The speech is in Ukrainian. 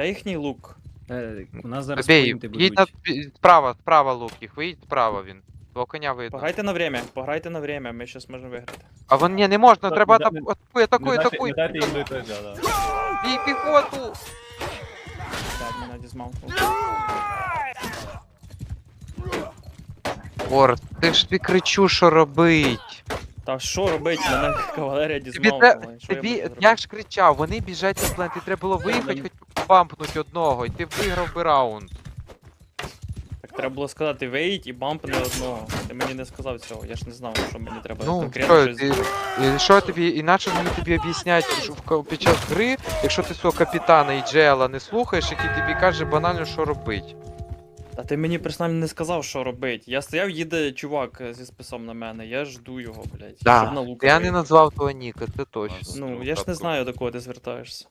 Та їхній лук. Е, у нас зараз Бей, поінти їдь на будуть. справа, справа лук їх, виїдь справа він. Твого коня видно. Пограйте на время, пограйте на время, ми щас можемо виграти. А вон ні, не можна, Так, треба не атаку, атакуй, атакуй, Не атакуй. Не дайте їм дойти, да, да. Бій піхоту! Так, мене дізмаунтнув. Ор, ти ж ти кричу, що робить. Та що робить? Мене кавалерія Тобі, дізмаунтнула. Що я тобі, я ж кричав, вони біжать на плент, і треба було виїхати, хоч бампнуть одного, і ти виграв би раунд. Так треба було сказати виїдь і бампни одного. Ти мені не сказав цього, я ж не знав, що мені треба Ну, конкретно що, щось. ти, і що тобі, іначе вони тобі об'яснять, що в ка- під час гри, якщо ти свого капітана і Джела не слухаєш, який тобі каже банально, що робить. Та ти мені принаймні не сказав, що робить. Я стояв, їде чувак е, зі списом на мене, я жду його, блядь. щоб на лука я не назвав того Ніка, це точно. Ну, я ж не знаю, до кого ти звертаєшся.